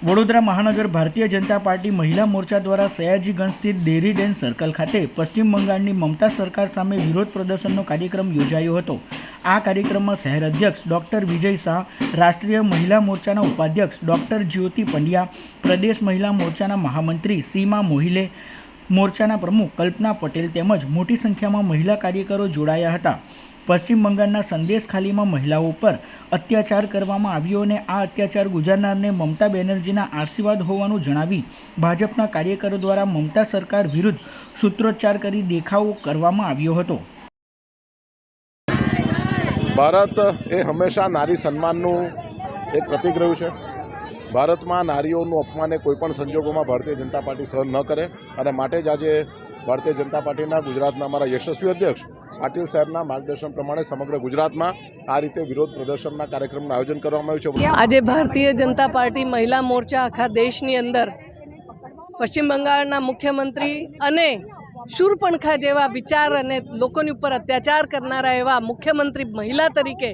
વડોદરા મહાનગર ભારતીય જનતા પાર્ટી મહિલા મોરચા દ્વારા સયાજીગંજ સ્થિત ડેરી ડેન સર્કલ ખાતે પશ્ચિમ બંગાળની મમતા સરકાર સામે વિરોધ પ્રદર્શનનો કાર્યક્રમ યોજાયો હતો. આ કાર્યક્રમમાં શહેર અધ્યક્ષ ડૉક્ટર વિજય શાહ, રાષ્ટ્રીય મહિલા મોરચાના ઉપાધ્યક્ષ ડૉક્ટર જ્યોતિ પંડ્યા, પ્રદેશ મહિલા મોરચાના મહામંત્રી સીમા મોહિલે, મોરચાના પ્રમુખ કલ્પના પટેલ તેમજ મોટી સંખ્યામાં મહિલા કાર્યકરો જોડાયા હતા. પશ્ચિમ બંગાળના સંદેશ ખાલીમાં મહિલાઓ પર અત્યાચાર કરવામાં આવ્યો અને આ અત્યાચાર ગુજારનારને મમતા બેનર્જીના આશીર્વાદ હોવાનું જણાવી ભાજપના કાર્યકરો દ્વારા મમતા સરકાર વિરુદ્ધ સૂત્રોચ્ચાર કરી દેખાવો કરવામાં આવ્યો હતો. ભારત એ હંમેશા નારી સન્માનનું એક પ્રતિક રહ્યું છે. ભારતમાં નારીઓનું અપમાન એ કોઈપણ સંજોગોમાં ભારતીય જનતા પાર્ટી સહન ન કરે. અને માટે જ આજે ભારતીય જનતા પાર્ટીના ગુજરાતના અમારા યશસ્વી અધ્યક્ષ પાટીલ સાહેબના માર્ગદર્શન પ્રમાણે સમગ્ર ગુજરાતમાં આ રીતે વિરોધ પ્રદર્શનના કાર્યક્રમનું આયોજન કરવામાં આવ્યું છે. આજે ભારતીય જનતા પાર્ટી મહિલા મોરચા આખા દેશની અંદર પશ્ચિમ બંગાળના મુખ્યમંત્રી અને શૂરપણખા જેવા વિચાર અને લોકોની ઉપર અત્યાચાર કરનારા એવા મુખ્યમંત્રી મહિલા તરીકે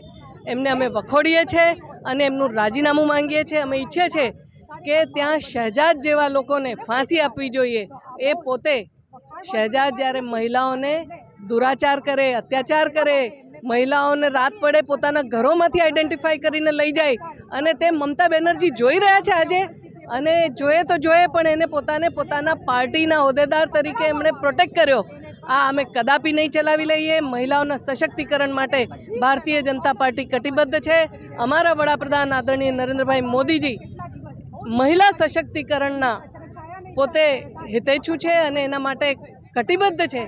એમને અમે વખોડીએ છીએ અને એમનું રાજીનામું માંગીએ છીએ અમે ઈચ્છીએ છીએ કે ત્યાં શહેજાદ જેવા લોકોને ફાંસી આપવી જોઈએ. એ પોતે શહેજાદ જ્યારે મહિલાઓને દુરાચાર કરે, અત્યાચાર કરે, મહિલાઓને રાત પડે પોતાના ઘરોમાંથી આઈડેન્ટિફાઈ કરીને લઈ જાય અને તે મમતા બેનર્જી જોઈ રહ્યા છે આજે અને જોઈએ તો જોઈએ પણ એને પોતાને પોતાના પાર્ટીના હોદ્દેદાર તરીકે એમણે પ્રોટેક્ટ કર્યો. આ અમે કદાપી નહીં ચલાવી લઈએ, મહિલાઓના સશક્તિકરણ માટે ભારતીય જનતા પાર્ટી કટિબદ્ધ છે. અમારા વડાપ્રધાન આદરણીય નરેન્દ્રભાઈ મોદીજી મહિલા સશક્તિકરણના પોતે હિતેચ્છુ છે અને એના માટે કટિબદ્ધ છે.